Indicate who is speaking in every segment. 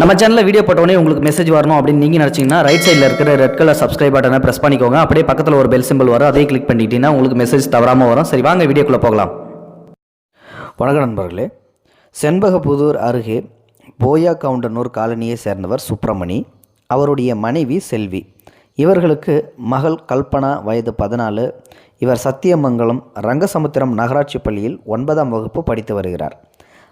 Speaker 1: நம்ம சேனலில் வீடியோ போட்டோடனே உங்களுக்கு மெசேஜ் வரணும் அப்படின்னு நீங்கள் நினச்சிங்கன்னா ரைட் சைடில் இருக்கிற ரெட் கலர் சப்ஸ்கிரைப் பட்டனை ப்ரெஸ் பண்ணிக்கோங்க. அப்படியே பக்கத்தில் ஒரு பெல் சிம்பிள் வரும். அதே கிளிக் பண்ணிட்டீங்கன்னா உங்களுக்கு மெசேஜ் தவறாமல் வரும். சரி வாங்க வீடியோக்குள்ளே போகலாம். வணக்கம் நண்பர்களே. செண்பகப்புதூர் அருகே போயா கவுண்டனூர் காலனியை சேர்ந்தவர் சுப்பிரமணி அவருடைய மனைவி செல்வி. இவர்களுக்கு மகள் கல்பனா வயது பதினாலு. இவர் சத்தியமங்கலம் ரங்கசமுத்திரம் நகராட்சி பள்ளியில் ஒன்பதாம் வகுப்பு படித்து வருகிறார்.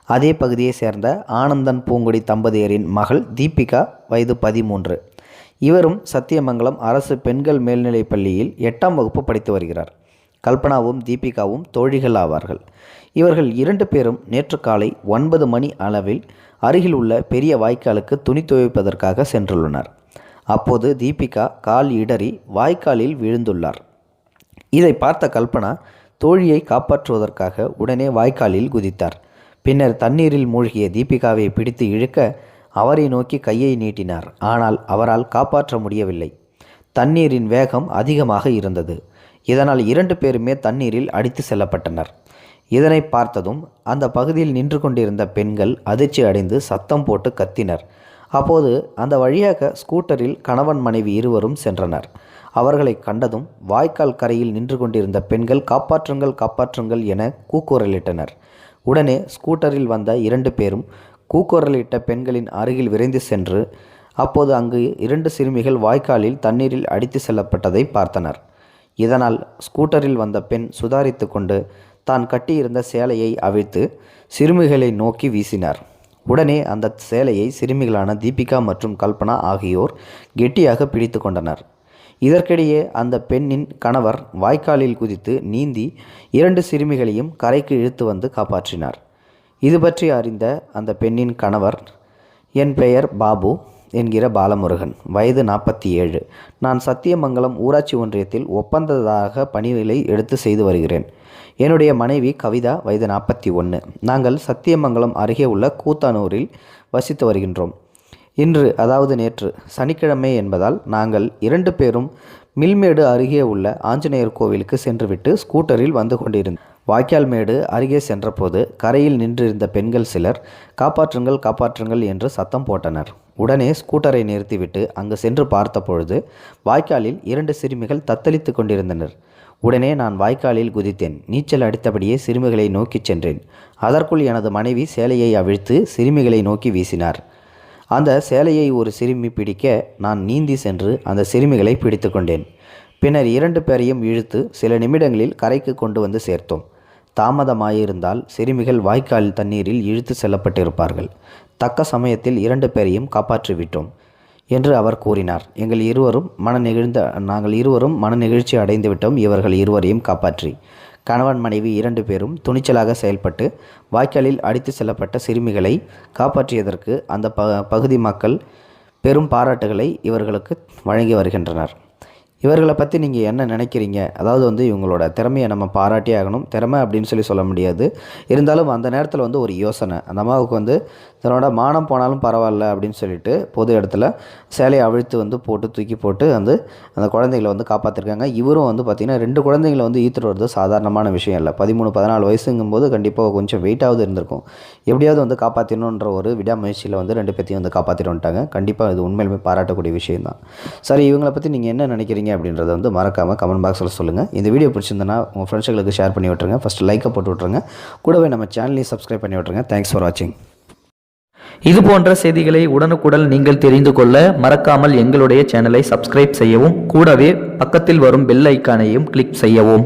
Speaker 1: அதே பகுதியை சேர்ந்த ஆனந்தன் பூங்குடி தம்பதியரின் மகள் தீபிகா வயது பதிமூன்று. இவரும் சத்தியமங்கலம் அரசு பெண்கள் மேல்நிலைப் பள்ளியில் எட்டாம் வகுப்பு படித்து வருகிறார். கல்பனாவும் தீபிகாவும் தோழிகள் ஆவார்கள். இவர்கள் இரண்டு பேரும் நேற்று காலை ஒன்பது மணி அளவில் அருகில் உள்ள பெரிய வாய்க்காலுக்கு துணி துவைப்பதற்காக சென்றுள்ளனர். அப்போது தீபிகா கால் இடறி வாய்க்காலில் விழுந்துள்ளார். இதை பார்த்த கல்பனா தோழியை காப்பாற்றுவதற்காக உடனே வாய்க்காலில் குதித்தார். பின்னர் தண்ணீரில் மூழ்கிய தீபிகாவை பிடித்து இழுக்க அவரை நோக்கி கையை நீட்டினார். ஆனால் அவரால் காப்பாற்ற முடியவில்லை. தண்ணீரின் வேகம் அதிகமாக இருந்தது. இதனால் இரண்டு பேருமே தண்ணீரில் அடித்து செல்லப்பட்டனர். இதனை பார்த்ததும் அந்த பகுதியில் நின்று கொண்டிருந்த பெண்கள் அதிர்ச்சி அடைந்து சத்தம் போட்டு கத்தினர். அப்போது அந்த வழியாக ஸ்கூட்டரில் கணவன் மனைவி இருவரும் சென்றனர். அவர்களை கண்டதும் வாய்க்கால் கரையில் நின்று கொண்டிருந்த பெண்கள் காப்பாற்றுங்கள் காப்பாற்றுங்கள் என கூக்குரலிட்டனர். உடனே ஸ்கூட்டரில் வந்த இரண்டு பேரும் கூக்குரலிட்ட பெண்களின் அருகில் விரைந்து சென்று அப்போது அங்கு இரண்டு சிறுமிகள் வாய்க்காலில் தண்ணீரில் அடித்து செல்லப்பட்டதை பார்த்தனர். இதனால் ஸ்கூட்டரில் வந்த பெண் சுதாரித்து கொண்டு தான் கட்டியிருந்த சேலையை அவிழ்த்து சிறுமிகளை நோக்கி வீசினார். உடனே அந்த சேலையை சிறுமிகளான தீபிகா மற்றும் கல்பனா ஆகியோர் கெட்டியாக பிடித்து கொண்டனர். இதற்கிடையே அந்த பெண்ணின் கணவர் வாய்க்காலில் குதித்து நீந்தி இரண்டு சிறுமிகளையும் கரைக்கு இழுத்து வந்து காப்பாற்றினார். இது பற்றி அறிந்த அந்த பெண்ணின் கணவர் என் பெயர் பாபு என்கிற பாலமுருகன் வயது நாற்பத்தி ஏழு. நான் சத்தியமங்கலம் ஊராட்சி ஒன்றியத்தில் ஒப்பந்ததாக பணிகளை எடுத்து செய்து வருகிறேன். என்னுடைய மனைவி கவிதா வயது நாற்பத்தி ஒன்று நாங்கள் சத்தியமங்கலம் அருகே உள்ள கூத்தானூரில் வசித்து வருகின்றோம். இன்று அதாவது நேற்று சனிக்கிழமை என்பதால் நாங்கள் இரண்டு பேரும் மில்மேடு அருகே உள்ள ஆஞ்சநேயர் கோவிலுக்கு சென்றுவிட்டு ஸ்கூட்டரில் வந்து கொண்டிருந்தோம் வாய்க்கால் மேடு அருகே சென்றபோது கரையில் நின்றிருந்த பெண்கள் சிலர் காப்பாற்றுங்கள் காப்பாற்றுங்கள் என்று சத்தம் போட்டனர். உடனே ஸ்கூட்டரை நிறுத்திவிட்டு அங்கு சென்று பார்த்தபொழுது வாய்க்காலில் இரண்டு சிறுமிகள் தத்தளித்து கொண்டிருந்தனர். உடனே நான் வாய்க்காலில் குதித்தேன். நீச்சல் அடித்தபடியே சிறுமிகளை நோக்கிச் சென்றேன். அதற்குள் எனது மனைவி சேலையை அவிழ்த்து சிறுமிகளை நோக்கி வீசினார். அந்த சேலையை ஒரு சிறுமி பிடிக்க நான் நீந்தி சென்று அந்த சிறுமிகளை பிடித்து கொண்டேன். பின்னர் இரண்டு பேரையும் இழுத்து சில நிமிடங்களில் கரைக்கு கொண்டு வந்து சேர்த்தோம். தாமதமாயிருந்தால் சிறுமிகள் வாய்க்கால் தண்ணீரில் இழுத்து செல்லப்பட்டிருப்பார்கள். தக்க சமயத்தில் இரண்டு பேரையும் காப்பாற்றிவிட்டோம் என்று அவர் கூறினார். எங்கள் இருவரும் மன நெகிழ்ந்த நாங்கள் இருவரும் மன நெகிழ்ச்சி அடைந்துவிட்டோம் இவர்கள் இருவரையும் காப்பாற்றி கணவன் மனைவி இரண்டு பேரும் துணிச்சலாக செயல்பட்டு வாய்க்காலில் அடித்து செல்லப்பட்ட சிறுமிகளை காப்பாற்றியதற்கு அந்த ப பகுதி மக்கள் பெரும் பாராட்டுகளை இவர்களுக்கு வழங்கி வருகின்றனர். இவர்களை பற்றி நீங்கள் என்ன நினைக்கிறீங்க? அதாவது வந்து இவங்களோட திறமையை நம்ம பாராட்டி ஆகணும். திறமை அப்படின்னு சொல்லி சொல்ல முடியாது. இருந்தாலும் அந்த நேரத்தில் வந்து ஒரு யோசனை. அந்த அம்மாவுக்கு வந்து தன்னோட மானம் போனாலும் பரவாயில்ல அப்படின்னு சொல்லிட்டு பொது இடத்துல சேலையை அவிழ்த்து வந்து போட்டு தூக்கி போட்டு வந்து அந்த குழந்தைகளை வந்து காப்பாற்றிருக்காங்க இவரும் வந்து பார்த்திங்கன்னா ரெண்டு குழந்தைங்களை வந்து ஈத்துட்டு வரது சாதாரணமான விஷயம் இல்லை. பதிமூணு பதினாலு வயசுங்கும்போது கண்டிப்பாக கொஞ்சம் வெயிட்டாவது இருந்திருக்கும். எப்படியாவது வந்து காப்பாற்றணுன்ற ஒரு விடாமுயற்சியில் வந்து ரெண்டு பேர்த்தையும் வந்து காப்பாற்றிட்டு வந்துட்டாங்க. கண்டிப்பாக இது உண்மையிலுமே பாராட்டக்கூடிய விஷயம் தான் சரி இவங்களை பற்றி நீங்கள் என்ன நினைக்கிறீங்க? அப்படின்றத வந்து மறக்காமல் கமெண்ட் பாக்ஸில் சொல்லுங்கள் இந்த வீடியோ பிடிச்சிருந்தனா உங்கள் ஃப்ரெண்ட்ஸுகளுக்கு ஷேர் பண்ணி விட்ருங்க ஃபஸ்ட்டு லைக்கை போட்டு விட்ருங்க கூடவே நம்ம சேனலையும் சப்ஸ்கிரைப் பண்ணி விட்ருங்க தேங்க்ஸ் ஃபார் வாட்சிங் இது போன்ற செய்திகளை உடனுக்குடன் நீங்கள் தெரிந்து கொள்ள மறக்காமல் எங்களுடைய சேனலை சப்ஸ்கிரைப் செய்யவும் கூடவே பக்கத்தில் வரும் பெல் ஐக்கானையும் கிளிக் செய்யவும்.